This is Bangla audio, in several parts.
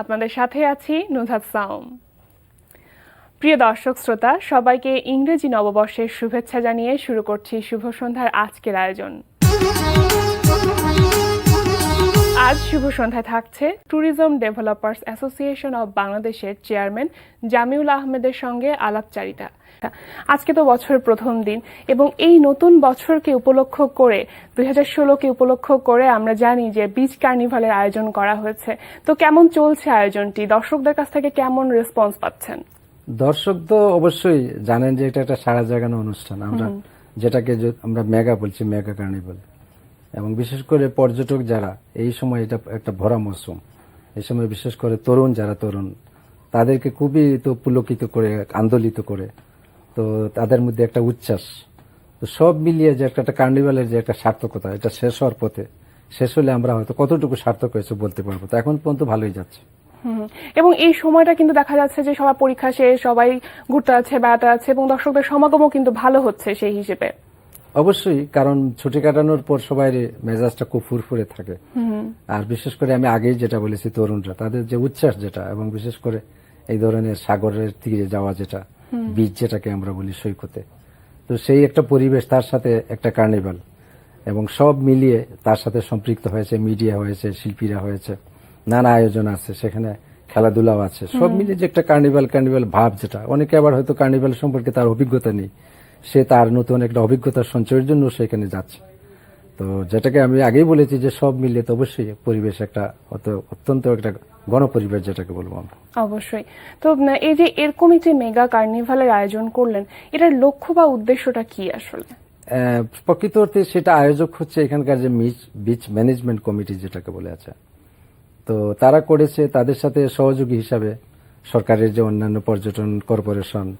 আপনাদের সাথে আছি নুধাত সাউম। প্রিয় দর্শক, শ্রোতা, সবাইকে ইংরেজি নববর্ষের শুভেচ্ছা জানিয়ে শুরু করছি শুভ সন্ধ্যার আজকের আয়োজন। আজ শুভ সন্ধ্যায় থাকছে ট্যুরিজম ডেভেলপার্স অ্যাসোসিয়েশন অব বাংলাদেশের চেয়ারম্যান জামিউল আহমেদের সঙ্গে আলাপচারিতা। আজকে তো বছরের প্রথম দিন এবং এই নতুন বছরকে উপলক্ষ করে দুই হাজার ষোলোকে উপলক্ষ করে আমরা জানি যে বিচ কার্নিভালের আয়োজন করা হয়েছে। তো কেমন চলছে আয়োজনটি? দর্শকদের কাছ থেকে কেমন রেসপন্স পাচ্ছেন? দর্শক তো অবশ্যই জানেন যে এটা একটা সারা জাগানো অনুষ্ঠান। আমরা যেটাকে আমরা মেগা বলছি মেগা কার্নিভাল এবং বিশেষ করে পর্যটক যারা, এই সময় এটা একটা ভরা মৌসুম এই সময় বিশেষ করে তরুণ যারা তরুণ, তাদেরকে খুবই তো পুলকিত করে, আন্দোলিত করে। তো তাদের মধ্যে একটা উচ্ছ্বাস। তো সব মিলিয়ে যে একটা কার্নিভালের যে একটা সার্থকতা, এটা শেষ হওয়ার পথে, শেষ হলে আমরা হয়তো কতটুকু সার্থক হয়েছে বলতে পারব। তো এখন পর্যন্ত ভালোই যাচ্ছে। এবং এই সময়টা কিন্তু দেখা যাচ্ছে যে সবার পরীক্ষা শেষ, সবাই ঘুরতে যাচ্ছে বেড়াতে আছে, এবং দর্শকদের সমাগমও কিন্তু ভালো হচ্ছে সেই হিসেবে। অবশ্যই কারণ ছুটি কাটানোর পর সবাই মেজাজটা খুব ফুরফুরে থাকে। আর বিশেষ করে আমি আগেই যেটা বলেছি তরুণরা তাদের যে উচ্ছ্বাস যেটা এবং বিশেষ করে এই ধরনের সাগরের তীরে যাওয়া যেটা বীজ যেটাকে আমরা বলি সৈকতে। তো সেই একটা পরিবেশ তার সাথে একটা কার্নিভাল এবং সব মিলিয়ে তার সাথে সম্পৃক্ত হয়েছে মিডিয়া হয়েছে শিল্পীরা হয়েছে নানা আয়োজন আছে সেখানে খেলাধুলাও আছে। সব মিলিয়ে যে একটা কার্নিভাল কার্নিভাল ভাব যেটা অনেকে আবার হয়তো কার্নিভাল সম্পর্কে তার অভিজ্ঞতা নেই। সে তার নতুন একটা অভিজ্ঞতা সঞ্চয়ের জন্য সেখানে যাচ্ছে। তো যেটাকে আমি আগেই বলেছি যে সব মিলিয়ে তো অবশ্যই পরিবেশ একটা অত- অত্যন্ত একটা গণপরিবেশ যেটাকে বলব আমরা। অবশ্যই। তো এই যে এরকমই যে মেগা কার্নিভালের আয়োজন করলেন এটার লক্ষ্য বা উদ্দেশ্যটা কি আসলে? প্রকৃত অর্থে সেটা আয়োজক হচ্ছে এখানকার যে মিচ বিচ ম্যানেজমেন্ট কমিটি যেটাকে বলে আছে। তো তারা করেছে তাদের সাথে সহযোগী হিসাবে সরকারের যে অন্যান্য পর্যটন কর্পোরেশন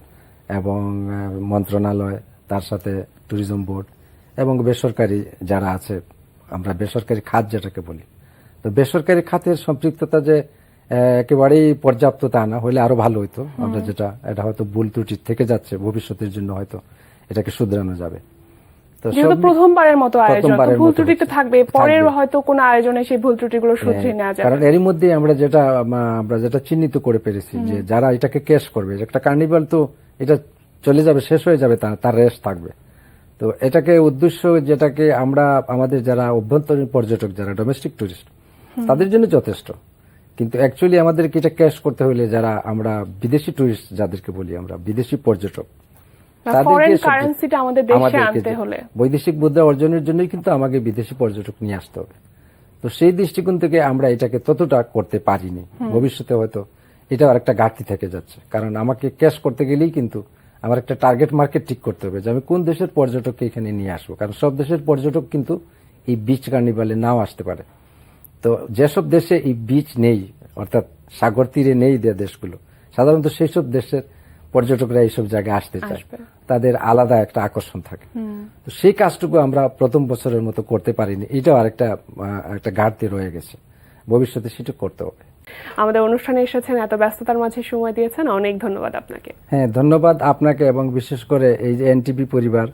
এবং মন্ত্রণালয় তার সাথে ট্যুরিজম বোর্ড এবং বেসরকারি যারা আছে আমরা বেসরকারি খাত যেটাকে বলি। তো বেসরকারি খাতের সম্পৃক্ততা যে একেবারেই পর্যাপ্ত তা না হলে আরও ভালো হতো আমরা যেটা এটা হয়তো ভুল ত্রুটি থেকে যাচ্ছে ভবিষ্যতের জন্য হয়তো এটাকে শুধরানো যাবে। তো সব যেহেতু প্রথমবারের মতো আয়োজন ভুল ত্রুটি তো থাকবে পরের হয়তো কোনো আয়োজনে সেই ভুল ত্রুটিগুলো শুধরে নেওয়া যাবে। কারণ এরই মধ্যে আমরা যেটা আমরা যেটা চিহ্নিত করে পেরেছি যে যারা এটাকে কেস করবে একটা কার্নিভাল তো এটা চলে যাবে শেষ হয়ে যাবে তা- তার রেস্ট থাকবে। তো এটাকে উদ্দেশ্য যেটাকে আমরা আমাদের যারা অভ্যন্তরীণ পর্যটক যারা ডোমেস্টিক টুরিস্ট তাদের জন্য যথেষ্ট। কিন্তু অ্যাকচুয়ালি আমাদেরকে এটা ক্যাশ করতে হলে যারা আমরা বিদেশি টুরিস্ট যাদেরকে বলি আমরা বিদেশি পর্যটক তাদেরকে আমাদের দেশে আনতে হলে। বৈদেশিক মুদ্রা অর্জনের জন্যই কিন্তু আমাকে বিদেশি পর্যটক নিয়ে আসতে হবে। তো সেই দৃষ্টিকোণ থেকে আমরা এটাকে ততটা করতে পারিনি। ভবিষ্যতে হয়তো এটা আরেকটা ঘাটতি থেকে যাচ্ছে। কারণ আমাকে ক্যাশ করতে গেলেই কিন্তু আমার একটা টার্গেট মার্কেট ঠিক করতে হবে যে আমি কোন দেশের পর্যটককে এখানে নিয়ে আসব। কারণ সব দেশের পর্যটক কিন্তু এই বিচ কার্নিভালে নাও আসতে পারে। তো যেসব দেশে এই বিচ নেই অর্থাৎ সাগর তীরে নেই যে দেশগুলো সাধারণত সেই সব দেশের পর্যটকরা এইসব জায়গায় আসতে চায়। তাদের আলাদা একটা আকর্ষণ থাকে। তো সেই কাজটুকু আমরা প্রথম বছরের মতো করতে পারিনি। এটাও আরেকটা একটা ঘাটতি রয়ে গেছে। ভবিষ্যতে সেটা করতে হবে। আমাদের অনুষ্ঠানে এসেছেন এত ব্যস্ততার মাঝে সময় দিয়েছেন অনেক ধন্যবাদ আপনাকে। হ্যাঁ ধন্যবাদ আপনাকে এবং বিশেষ করে এই যে এনটিভি পরিবার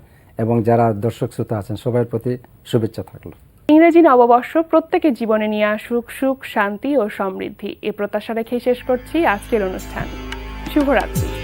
এবং যারা দর্শক শ্রোতা আছেন সবার প্রতি শুভেচ্ছা থাকল। ইংরেজি নববর্ষ প্রত্যেকের জীবনে নিয়ে আসুক সুখ শান্তি ও সমৃদ্ধি। এ প্রত্যাশা রেখে শেষ করছি আজকের অনুষ্ঠান। শুভরাত্রি।